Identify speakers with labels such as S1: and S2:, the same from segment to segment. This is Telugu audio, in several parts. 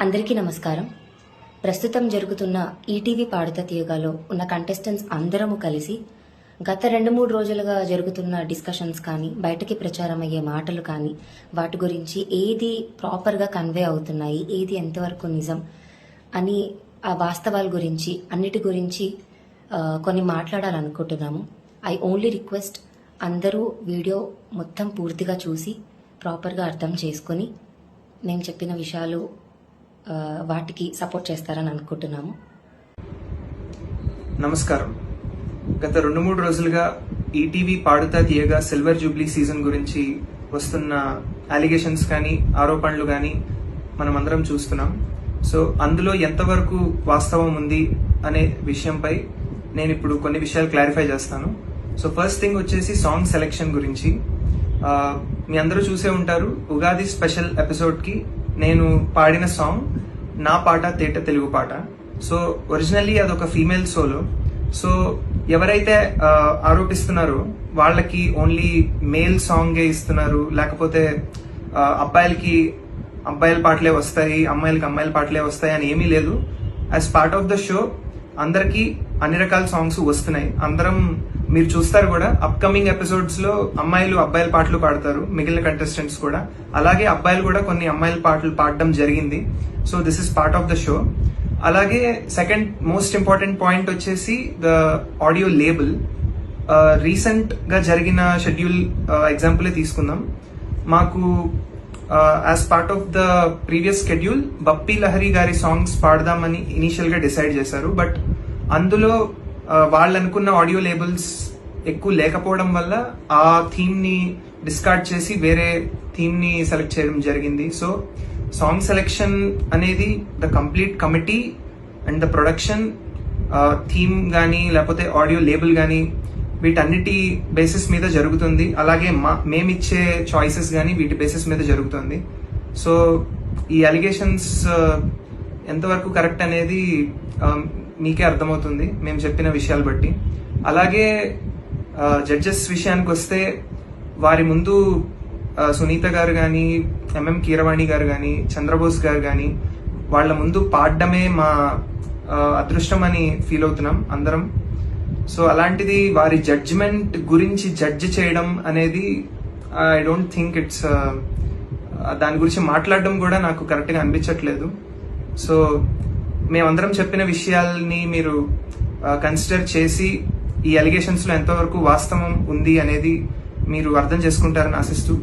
S1: అందరికీ నమస్కారం. ప్రస్తుతం జరుగుతున్న ఈటీవీ పాడుత తీయగాలో ఉన్న కంటెస్టెంట్స్ అందరము కలిసి గత రెండు మూడు రోజులుగా జరుగుతున్న డిస్కషన్స్ కానీ బయటకి ప్రచారం అయ్యే మాటలు కానీ వాటి గురించి ఏది ప్రాపర్గా కన్వే అవుతున్నాయి ఏది ఎంతవరకు నిజం అని ఆ వాస్తవాల గురించి అన్నిటి గురించి కొన్ని మాట్లాడాలనుకుంటున్నాము. ఐ ఓన్లీ రిక్వెస్ట్ అందరూ వీడియో మొత్తం పూర్తిగా చూసి ప్రాపర్గా అర్థం చేసుకొని మేము చెప్పిన విషయాలు వాటికి సపోర్ట్ చేస్తారని అనుకుంటున్నాము.
S2: నమస్కారం. గత రెండు మూడు రోజులుగా ఈటీవీ పాడుతా తీయగా సిల్వర్ జూబ్లీ సీజన్ గురించి వస్తున్న అలిగేషన్స్ కానీ ఆరోపణలు కానీ మనం అందరం చూస్తున్నాం. సో అందులో ఎంతవరకు వాస్తవం ఉంది అనే విషయంపై నేను ఇప్పుడు కొన్ని విషయాలు క్లారిఫై చేస్తాను. సో ఫస్ట్ థింగ్ వచ్చేసి సాంగ్ సెలెక్షన్ గురించి. మీ అందరూ చూసే ఉంటారు. ఉగాది స్పెషల్ ఎపిసోడ్కి నేను పాడిన సాంగ్ నా పాట తేట తెలుగు పాట. సో ఒరిజినల్లీ అదొక ఫీమేల్ సోలో సో ఎవరైతే ఆరోపిస్తున్నారో వాళ్ళకి ఓన్లీ మేల్ సాంగే ఇస్తున్నారు. లేకపోతే అబ్బాయిలకి అబ్బాయిల పాటలే వస్తాయి అమ్మాయిలకి అమ్మాయిల పాటలే వస్తాయి అని ఏమీ లేదు. As part of the show అందరికీ అన్ని రకాల సాంగ్స్ వస్తున్నాయి. అందరం మీరు చూస్తారు కూడా అప్కమింగ్ ఎపిసోడ్స్లో అమ్మాయిలు అబ్బాయిల పాటలు పాడతారు మిగిలిన కంటెస్టెంట్స్ కూడా. అలాగే అబ్బాయిలు కూడా కొన్ని అమ్మాయిల పాటలు పాడడం జరిగింది. So this is part of the show అలాగే సెకండ్ మోస్ట్ ఇంపార్టెంట్ పాయింట్ వచ్చేసి ద ఆడియో లేబుల్ రీసెంట్గా జరిగిన షెడ్యూల్ ఎగ్జాంపులే uh, తీసుకుందాం. మాకు as part of the previous schedule Bappi Lahiri గారి సాంగ్స్ పాడదామని ఇనీషియల్గా డిసైడ్ చేశారు. బట్ అందులో వాళ్ళు అనుకున్న ఆడియో లేబుల్స్ ఎక్కువ లేకపోవడం వల్ల ఆ థీమ్ని డిస్కార్డ్ చేసి వేరే థీమ్ని సెలెక్ట్ చేయడం జరిగింది. సో సాంగ్ సెలెక్షన్ అనేది the complete committee and the production theme కానీ లేకపోతే ఆడియో లేబుల్ కానీ వీటన్నిటి బేసిస్ మీద జరుగుతుంది. అలాగే మా మేమిచ్చే చాయిసెస్ కానీ వీటి బేసిస్ మీద జరుగుతుంది. సో ఈ అలిగేషన్స్ ఎంతవరకు కరెక్ట్ అనేది మీకే అర్థమవుతుంది మేము చెప్పిన విషయాలు బట్టి. అలాగే జడ్జెస్ విషయానికి వస్తే వారి ముందు సునీత గారు కానీ ఎంఎం కీరవాణి గారు కానీ చంద్రబోస్ గారు కానీ వాళ్ళ ముందు పాడడమే మా అదృష్టం అని ఫీల్ అవుతున్నాం అందరం. సో అలాంటిది వారి జడ్జిమెంట్ గురించి జడ్జ్ చేయడం అనేది ఐ డోంట్ థింక్ ఇట్స్ దాని గురించి మాట్లాడడం కూడా నాకు కరెక్ట్గా అనిపించట్లేదు. సో మేమందరం చెప్పిన విషయాల్ని మీరు కన్సిడర్ చేసి ఈ అలిగేషన్స్లో ఎంతవరకు వాస్తవం ఉంది అనేది మీరు అర్థం చేసుకుంటారని ఆశిస్తూ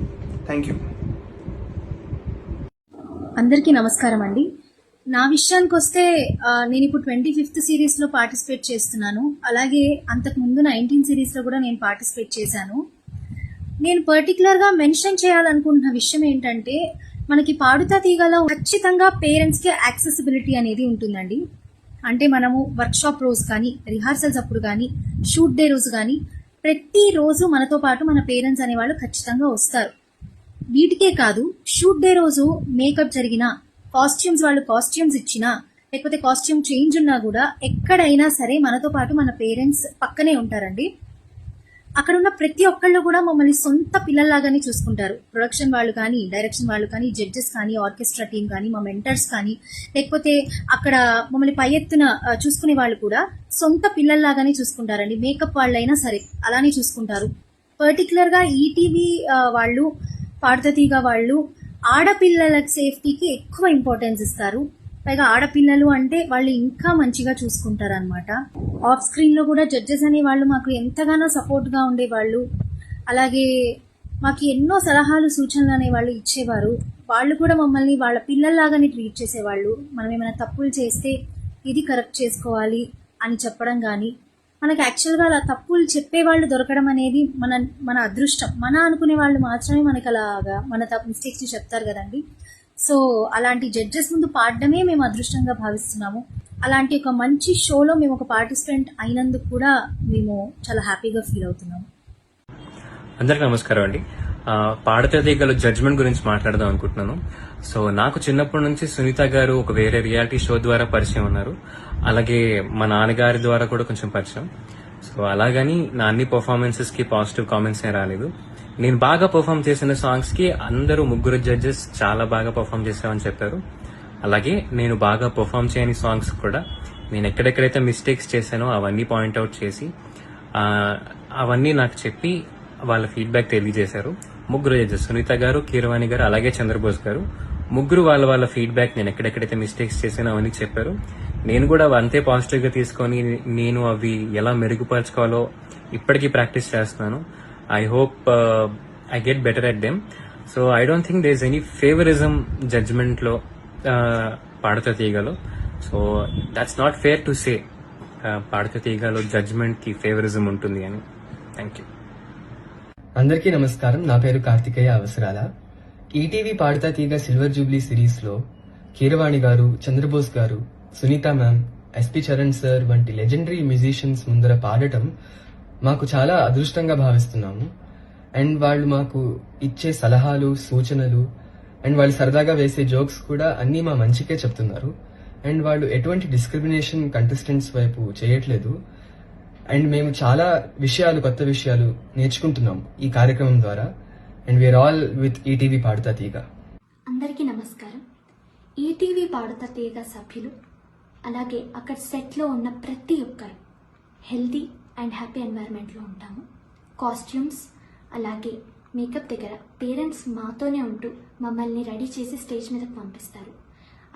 S2: థ్యాంక్ యూ
S3: అందరికీ నమస్కారం అండి. నా విషయానికి వస్తే నేను ఇప్పుడు ట్వంటీ ఫిఫ్త్ సిరీస్లో పార్టిసిపేట్ చేస్తున్నాను. అలాగే అంతకు ముందు నైన్టీన్ సిరీస్లో కూడా నేను పార్టిసిపేట్ చేశాను. నేను పర్టికులర్గా మెన్షన్ చేయాలనుకుంటున్న విషయం ఏంటంటే మనకి పాడుతా తీగలో ఖచ్చితంగా పేరెంట్స్కి యాక్సెసిబిలిటీ అనేది ఉంటుందండి. అంటే మనము వర్క్షాప్ రోజు కానీ రిహార్సల్స్ అప్పుడు కానీ షూట్ డే రోజు కానీ ప్రతి రోజు మనతో పాటు మన పేరెంట్స్ అనేవాళ్ళు ఖచ్చితంగా వస్తారు. వీటికే కాదు షూట్ డే రోజు మేకప్ జరిగినా కాస్ట్యూమ్స్ వాళ్ళు కాస్ట్యూమ్స్ ఇచ్చినా లేకపోతే కాస్ట్యూమ్ చేంజ్ ఉన్నా కూడా ఎక్కడైనా సరే మనతో పాటు మన పేరెంట్స్ పక్కనే ఉంటారండి. అక్కడ ఉన్న ప్రతి ఒక్కళ్ళు కూడా మమ్మల్ని సొంత పిల్లల్లాగానే చూసుకుంటారు. ప్రొడక్షన్ వాళ్ళు కానీ డైరెక్షన్ వాళ్ళు కానీ జడ్జెస్ కానీ ఆర్కెస్ట్రా టీం కానీ మా మెంటర్స్ కానీ లేకపోతే అక్కడ మమ్మల్ని పై ఎత్తున చూసుకునే వాళ్ళు కూడా సొంత పిల్లల్లాగానే చూసుకుంటారండి. మేకప్ వాళ్ళైనా సరే అలానే చూసుకుంటారు. పర్టికులర్గా ఈటీవీ వాళ్ళు పాడతీగా వాళ్ళు ఆడపిల్లల సేఫ్టీకి ఎక్కువ ఇంపార్టెన్స్ ఇస్తారు. పైగా ఆడపిల్లలు అంటే వాళ్ళు ఇంకా మంచిగా చూసుకుంటారు అనమాట ఆఫ్ స్క్రీన్లో కూడా జడ్జెస్ అనే వాళ్ళు మాకు ఎంతగానో సపోర్ట్గా ఉండేవాళ్ళు. అలాగే మాకు ఎన్నో సలహాలు సూచనలు అనేవాళ్ళు ఇచ్చేవారు. వాళ్ళు కూడా మమ్మల్ని వాళ్ళ పిల్లల్లాగానే ట్రీట్ చేసేవాళ్ళు. మనం ఏమైనా తప్పులు చేస్తే ఇది కరెక్ట్ చేసుకోవాలి అని చెప్పడం కానీ మనకు యాక్చువల్గా అలా తప్పులు చెప్పేవాళ్ళు దొరకడం అనేది మన మన అదృష్టం. మన అనుకునే వాళ్ళు మాత్రమే మనకి అలాగా మన మిస్టేక్స్ని చెప్తారు కదండి. సో అలాంటి జడ్జెస్ ముందు పాడడమే మేము అదృష్టంగా భావిస్తున్నాము. అలాంటి ఒక మంచి షోలో మేము ఒక పార్టిసిపెంట్ అయినందుకు కూడా మేము చాలా హ్యాపీగా ఫీల్ అవుతున్నాము.
S4: అందరికి నమస్కారం అండి. ఆ, గల జడ్జ్మెంట్ గురించి మాట్లాడదాం అనుకుంటున్నాను. సో నాకు చిన్నప్పటి నుంచి సునీత గారు ఒక వేరే రియాలిటీ షో ద్వారా పరిచయం ఉన్నారు. అలాగే మా నాన్నగారి ద్వారా కూడా కొంచెం పరిచయం. సో అలాగని నా అన్ని పర్ఫార్మెన్సెస్కి పాజిటివ్ కామెంట్స్ ఏం రాలేదు. నేను బాగా పర్ఫామ్ చేసిన సాంగ్స్కి అందరూ ముగ్గురు జడ్జెస్ చాలా బాగా పర్ఫామ్ చేసామని చెప్పారు. అలాగే నేను బాగా పర్ఫామ్ చేయని సాంగ్స్ కూడా నేను ఎక్కడెక్కడైతే మిస్టేక్స్ చేశానో అవన్నీ పాయింట్అవుట్ చేసి అవన్నీ నాకు చెప్పి వాళ్ళ ఫీడ్బ్యాక్ తెలియజేశారు. ముగ్గురు జడ్జెస్ సునీత గారు కీరవాణి గారు అలాగే చంద్రబోస్ గారు. ముగ్గురు వాళ్ళ వాళ్ళ ఫీడ్బ్యాక్ నేను ఎక్కడెక్కడైతే మిస్టేక్స్ చేశానో అవన్నీ చెప్పారు. నేను కూడా అంతే పాజిటివ్గా తీసుకొని నేను అవి ఎలా మెరుగుపరచుకోవాలో ఇప్పటికీ ప్రాక్టీస్ చేస్తున్నాను. I hope I get better at them so I don't think there is any favouritism జడ్జ్మెంట్లో పాడత తీగలో so that's not fair to say పాడత తీగలో జడ్జ్మెంట్కి ఫేవరిజం ఉంటుంది అని థ్యాంక్ యూ
S5: అందరికీ నమస్కారం నా పేరు కార్తికేయ అవసరాల ఈటీవీ పాడతా తీగ సిల్వర్ జూబ్లీ సిరీస్లో కీరవాణి గారు చంద్రబోస్ గారు Sunitha ma'am SP Charan sir వంటి లెజెండరీ మ్యూజిషియన్స్ ముందర పాడటం మాకు చాలా అదృష్టంగా భావిస్తున్నాము. అండ్ వాళ్ళు మాకు ఇచ్చే సలహాలు సూచనలు అండ్ వాళ్ళు సరదాగా వేసే జోక్స్ కూడా అన్నీ మా మంచికే చెప్తున్నారు. అండ్ వాళ్ళు ఎటువంటి డిస్క్రిమినేషన్ కంటెస్టెంట్స్ వైపు చేయట్లేదు. అండ్ మేము చాలా విషయాలు కొత్త విషయాలు నేర్చుకుంటున్నాం ఈ కార్యక్రమం ద్వారా. And we're all with ETV Padutha Theega.
S6: అందరికీ నమస్కారం. ఈటీవీ పాడుతా తీగ సభ్యులు అలాగే అక్కడ సెట్లో ఉన్న ప్రతి ఒక్కరు హెల్దీ అండ్ హ్యాపీ ఎన్వైర్న్మెంట్లో ఉంటాము. కాస్ట్యూమ్స్ అలాగే మేకప్ దగ్గర పేరెంట్స్ మాతోనే ఉంటూ మమ్మల్ని రెడీ చేసి స్టేజ్ మీదకి పంపిస్తారు.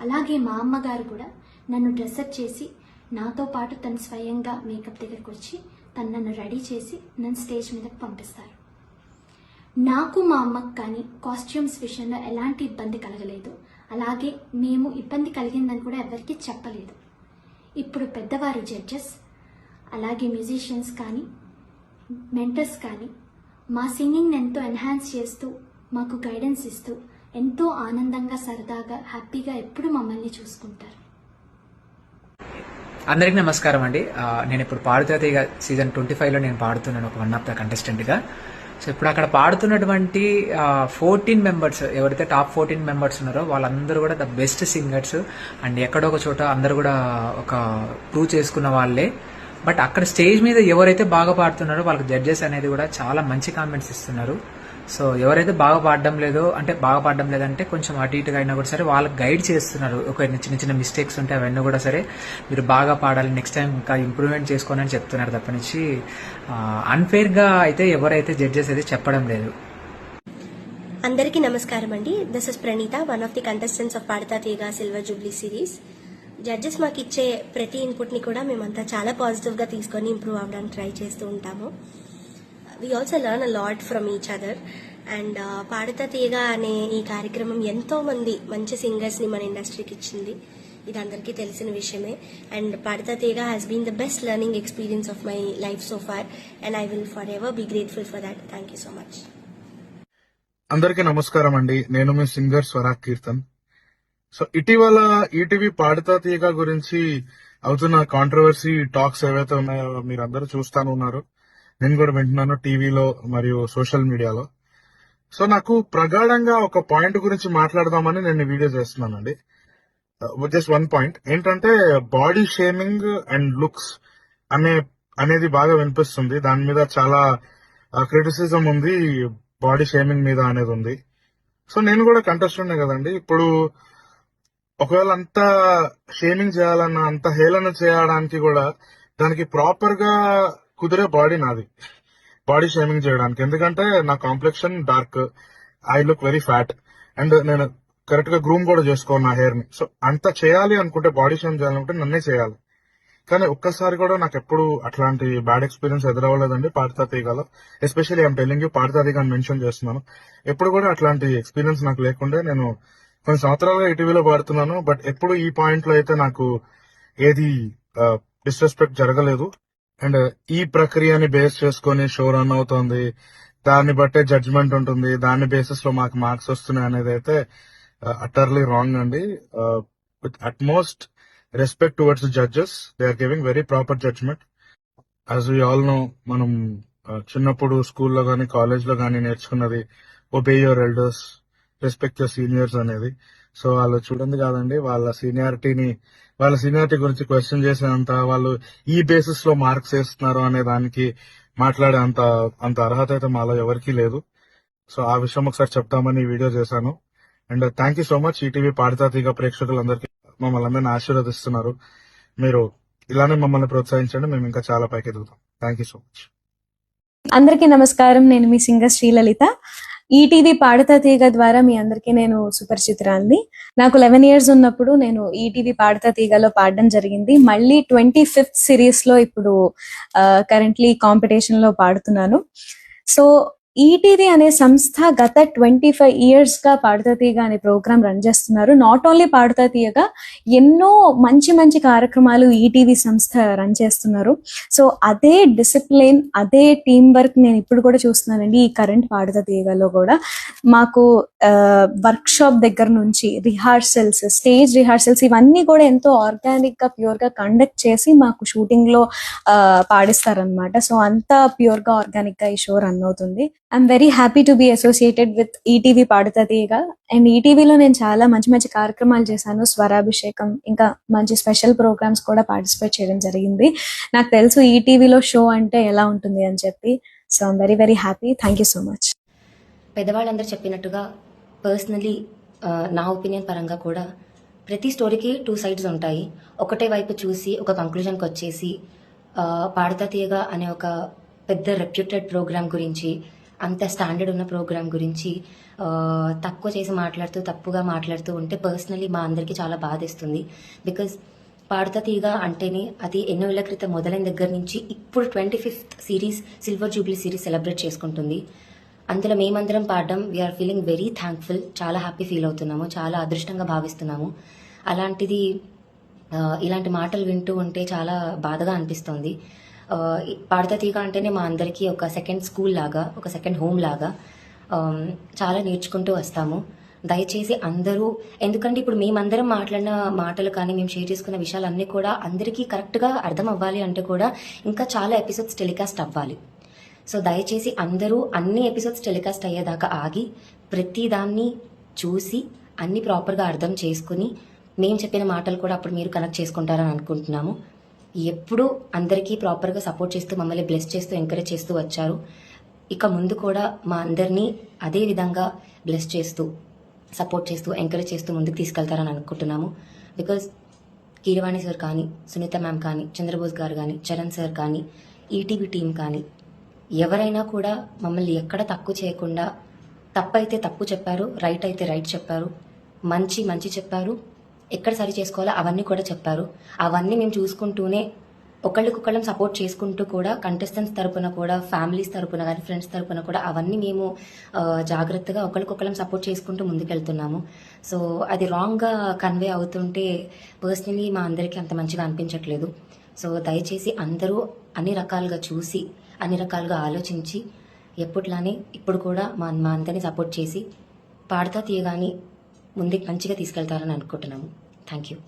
S6: అలాగే మా అమ్మగారు కూడా నన్ను డ్రెస్అప్ చేసి నాతో పాటు తను స్వయంగా మేకప్ దగ్గరకు వచ్చి తను నన్ను రెడీ చేసి నన్ను స్టేజ్ మీదకి పంపిస్తారు. నాకు మా అమ్మకు కానీ కాస్ట్యూమ్స్ విషయంలో ఎలాంటి ఇబ్బంది కలగలేదు. అలాగే మేము ఇబ్బంది కలిగిందని కూడా ఎవరికీ చెప్పలేదు. ఇప్పుడు పెద్దవారు జడ్జెస్ అలాగే మ్యూజిషియన్స్ కానీ మెంటర్స్ కానీ మా సింగింగ్ని ఎంతో ఎన్హాన్స్ చేస్తూ మాకు గైడెన్స్ ఇస్తూ ఎంతో ఆనందంగా సరదాగా హ్యాపీగా ఎప్పుడు మమ్మల్ని చూసుకుంటారు.
S7: అందరికీ నమస్కారం అండి. నేను ఇప్పుడు పాడుతా సీజన్ ట్వంటీ ఫైవ్లో నేను పాడుతున్నాను ఒక వన్ ఆఫ్ ద కంటెస్టెంట్గా సో ఇప్పుడు అక్కడ పాడుతున్నటువంటి ఫోర్టీన్ మెంబర్స్ ఎవరైతే టాప్ ఫోర్టీన్ మెంబర్స్ ఉన్నారో వాళ్ళందరూ కూడా ద బెస్ట్ సింగర్స్ అండ్ ఎక్కడో ఒక చోట అందరూ కూడా ఒక ప్రూవ్ చేసుకున్న వాళ్ళే. బట్ అక్కడ స్టేజ్ మీద ఎవరైతే బాగా పాడుతున్నారో వాళ్ళకి జడ్జెస్ అనేది కూడా చాలా మంచి కామెంట్స్ ఇస్తున్నారు. సో ఎవరైతే బాగా పాడడం లేదో అంటే బాగా పాడడం లేదంటే కొంచెం అటు ఇటుగా అయినా కూడా సరే వాళ్ళకి గైడ్ చేస్తున్నారు. ఒక చిన్న చిన్న మిస్టేక్స్ ఉంటే అవన్నీ కూడా సరే మీరు బాగా పాడాలి నెక్స్ట్ టైం ఇంకా ఇంప్రూవ్మెంట్ చేసుకోని అని చెప్తున్నారు తప్పనించి అన్ఫేర్గా అయితే ఎవరైతే జడ్జెస్ అయితే చెప్పడం లేదు.
S8: అందరికీ నమస్కారం అండి. This is Praneetha one of the contestants of Padutha Theega silver Jubilee series judges మాకు ఇచ్చే ప్రతి ఇన్పుట్ని కూడా మేమంతా చాలా పాజిటివ్గా తీసుకొని ఇంప్రూవ్ అవ్వడానికి ట్రై చేస్తూ ఉంటాము. We also learn a lot from each other and Padutha Theega అనే ఈ కార్యక్రమం ఎంతో మంది మంచి సింగర్స్ని మన ఇండస్ట్రీకి ఇచ్చింది. ఇది అందరికీ తెలిసిన విషయమే. And Padutha Theega has been the best learning experience of my life so far and I will forever be grateful for that thank you so much
S9: అందరికీ నమస్కారం అండి. నేను మీ సింగర్ స్వరాగ్ కీర్తన్. సో ఇటీవల ఈటీవీ పాడుతా తీగ గురించి అవుతున్న కాంట్రవర్సీ టాక్స్ ఏవైతే ఉన్నాయో మీరు అందరూ చూస్తాను ఉన్నారు. నేను కూడా వింటున్నాను టీవీలో మరియు సోషల్ మీడియాలో సో నాకు ప్రగాఢంగా ఒక పాయింట్ గురించి మాట్లాడదామని నేను వీడియో చేస్తున్నానండి. జస్ట్ వన్ పాయింట్ ఏంటంటే బాడీ షేమింగ్ అండ్ లుక్స్ అనే అనేది బాగా వినిపిస్తుంది. దాని మీద చాలా uh, క్రిటిసిజం ఉంది. బాడీ షేమింగ్ మీద అనేది ఉంది. సో నేను కూడా కంటెస్టెంట్ కదండి. ఇప్పుడు ఒకవేళ అంత షేమింగ్ చేయాలన్నా అంత హేళన చేయడానికి కూడా దానికి ప్రాపర్గా కుదిరే బాడీ నాది. బాడీ షేమింగ్ చేయడానికి. ఎందుకంటే నా complexion dark I look very fat and నేను కరెక్ట్గా గ్రూమ్ కూడా చేసుకోను నా హెయిర్ని. సో అంత చేయాలి అనుకుంటే బాడీ షేమ్ చేయాలనుకుంటే నన్నే చేయాలి. కానీ ఒక్కసారి కూడా నాకు ఎప్పుడు అట్లాంటి బ్యాడ్ ఎక్స్పీరియన్స్ ఎదురవ్వలేదండి పాడతా తీగలో especially I'm telling you Padutha Theeyaga అని మెన్షన్ చేస్తున్నాను. ఎప్పుడు కూడా అట్లాంటి ఎక్స్పీరియన్స్ నాకు లేకుండా నేను కొన్ని సంవత్సరాలుగా ఇటీవల పాడుతున్నాను బట్ ఎప్పుడు ఈ పాయింట్లో అయితే నాకు ఏది డిస్రెస్పెక్ట్ జరగలేదు. అండ్ ఈ ప్రక్రియని బేస్ చేసుకొని షో రన్ అవుతుంది. దాన్ని బట్టే జడ్జ్మెంట్ ఉంటుంది. దాని బేసిస్లో మాకు మార్క్స్ వస్తున్నాయి అనేది అయితే అటర్లీ రాంగ్ అండి. With utmost respect towards judges they are giving very proper judgement as we all know మనం చిన్నప్పుడు స్కూల్లో కానీ కాలేజ్లో కానీ నేర్చుకున్నది obey your elders respect your seniors అనేది. సో వాళ్ళు చూడండి కాదండి వాళ్ళ సీనియారిటీని వాళ్ళ సీనియారిటీ గురించి క్వశ్చన్ చేసేంత వాళ్ళు ఈ బేసిస్లో మార్క్స్ వేస్తున్నారు అనే దానికి మాట్లాడే అంత అంత అర్హత అయితే మాలో ఎవరికీ లేదు. సో ఆ విషయం ఒకసారి చెప్తామని వీడియో చేశాను. And thank you so much ETV Paadutha Theeyaga ప్రేక్షకులందరికీ. మమ్మల్ని అందరినీ ఆశీర్వదిస్తున్నారు. మీరు ఇలానే మమ్మల్ని ప్రోత్సహించండి మేము ఇంకా చాలా పైకి ఎదుగుతాం థ్యాంక్ యూ సో మచ్
S10: అందరికీ నమస్కారం. నేను మీ సింగర్ శ్రీలలిత. ఈటీవీ పాడతా తీగ ద్వారా మీ అందరికీ నేను సుపరిచితురాల్ని నాకు లెవెన్ ఇయర్స్ ఉన్నప్పుడు నేను ఈటీవీ పాడతా తీగలో పాడడం జరిగింది. మళ్ళీ ట్వంటీ ఫిఫ్త్ సిరీస్లో ఇప్పుడు కరెంట్లీ కాంపిటీషన్లో పాడుతున్నాను. సో ఈటీవీ అనే సంస్థ గత ట్వంటీ ఫైవ్ ఇయర్స్గా పాడతీయగా తీగ అనే ప్రోగ్రామ్ రన్ చేస్తున్నారు. నాట్ ఓన్లీ పాడతీయగా ఎన్నో మంచి మంచి కార్యక్రమాలు ఈటీవీ సంస్థ రన్ చేస్తున్నారు. సో అదే డిసిప్లిన్ అదే టీం వర్క్ నేను ఇప్పుడు కూడా చూస్తున్నానండి ఈ కరెంట్ పాడతీయగలో కూడా. మాకు వర్క్ షాప్ దగ్గర నుంచి రిహార్సల్స్ స్టేజ్ రిహార్సల్స్ ఇవన్నీ కూడా ఎంతో ఆర్గానిక్గా ప్యూర్గా కండక్ట్ చేసి మాకు షూటింగ్లో పాడిస్తారనమాట సో అంత ప్యూర్గా ఆర్గానిక్గా ఈ షో రన్ అవుతుంది. I'm very happy to be associated with ETV Padutha Theeyaga and ఈటీవీలో నేను చాలా మంచి మంచి కార్యక్రమాలు చేశాను. స్వరాభిషేకం ఇంకా మంచి స్పెషల్ ప్రోగ్రామ్స్ కూడా పార్టిసిపేట్ చేయడం జరిగింది. నాకు తెలుసు ఈటీవీలో షో అంటే ఎలా ఉంటుంది అని చెప్పి. So I'm very very happy thank you so much
S1: పెద్దవాళ్ళందరూ చెప్పినట్టుగా పర్సనలీ నా ఒపీనియన్ పరంగా కూడా ప్రతి స్టోరీకి టూ సైడ్స్ ఉంటాయి. ఒకటే వైపు చూసి ఒక కంక్లూజన్కి వచ్చేసి పాడతా తీయగా అనే ఒక పెద్ద రెప్యూటెడ్ ప్రోగ్రామ్ గురించి అంత స్టాండర్డ్ ఉన్న ప్రోగ్రామ్ గురించి తక్కువ చేసి మాట్లాడుతూ తప్పుగా మాట్లాడుతూ ఉంటే పర్సనలీ మా అందరికీ చాలా బాధేస్తుంది. బికాజ్ పాడుతా తీగ అంటేనే అది ఎన్నో ఏళ్ళ క్రితం మొదలైన దగ్గర నుంచి ఇప్పుడు twenty fifth series silver jubilee series celebrate చేసుకుంటుంది. అందులో మేమందరం పాడడం we are feeling very thankful చాలా హ్యాపీ ఫీల్ అవుతున్నాము చాలా అదృష్టంగా భావిస్తున్నాము. అలాంటిది ఇలాంటి మాటలు వింటూ ఉంటే చాలా బాధగా అనిపిస్తుంది. పాడతీగ తీగ అంటేనే మా అందరికీ ఒక సెకండ్ స్కూల్ లాగా ఒక సెకండ్ హోమ్ లాగా చాలా నేర్చుకుంటూ వస్తాము. దయచేసి అందరూ ఎందుకంటే ఇప్పుడు మేమందరం మాట్లాడిన మాటలు కానీ మేము షేర్ చేసుకున్న విషయాలన్నీ కూడా అందరికీ కరెక్ట్గా అర్థం అవ్వాలి అంటే కూడా ఇంకా చాలా ఎపిసోడ్స్ టెలికాస్ట్ అవ్వాలి. సో దయచేసి అందరూ అన్ని ఎపిసోడ్స్ టెలికాస్ట్ అయ్యేదాకా ఆగి ప్రతి దాన్ని చూసి అన్ని ప్రాపర్గా అర్థం చేసుకుని మేము చెప్పిన మాటలు కూడా అప్పుడు మీరు కనెక్ట్ చేసుకుంటారని అనుకుంటున్నాము. ఎప్పుడూ అందరికీ ప్రాపర్గా సపోర్ట్ చేస్తూ మమ్మల్ని బ్లెస్ చేస్తూ ఎంకరేజ్ చేస్తూ వచ్చారు. ఇక ముందు కూడా మా అందరినీ అదే విధంగా బ్లెస్ చేస్తూ సపోర్ట్ చేస్తూ ఎంకరేజ్ చేస్తూ ముందుకు తీసుకెళ్తారని అనుకుంటున్నాము. బికాజ్ కీరవాణి సార్ కానీ సునీత మ్యామ్ కానీ చంద్రబోస్ గారు కానీ చరణ్ సార్ కానీ ఈటీవీ టీం కానీ ఎవరైనా కూడా మమ్మల్ని ఎక్కడ తక్కువ చేయకుండా తప్పైతే తప్పు చెప్పారు రైట్ అయితే రైట్ చెప్పారు మంచి మంచి చెప్పారు ఎక్కడ సరి చేసుకోవాలో అవన్నీ కూడా చెప్పారు. అవన్నీ మేము చూసుకుంటూనే ఒకళ్ళకొకళ్ళం సపోర్ట్ చేసుకుంటూ కూడా కంటెస్టెంట్స్ తరపున కూడా ఫ్యామిలీస్ తరపున కానీ ఫ్రెండ్స్ తరపున కూడా అవన్నీ మేము జాగ్రత్తగా ఒకళ్ళకొకళ్ళం సపోర్ట్ చేసుకుంటూ ముందుకెళ్తున్నాము. సో అది రాంగ్గా కన్వే అవుతుంటే పర్సనలీ మా అందరికీ అంత మంచిగా అనిపించట్లేదు. సో దయచేసి అందరూ అన్ని రకాలుగా చూసి అన్ని రకాలుగా ఆలోచించి ఎప్పట్లానే ఇప్పుడు కూడా మా మా అందరినీ సపోర్ట్ చేసి పాడతా తీయగాని ముందుకు మంచిగా తీసుకెళ్తారని అనుకుంటున్నాము. Thank you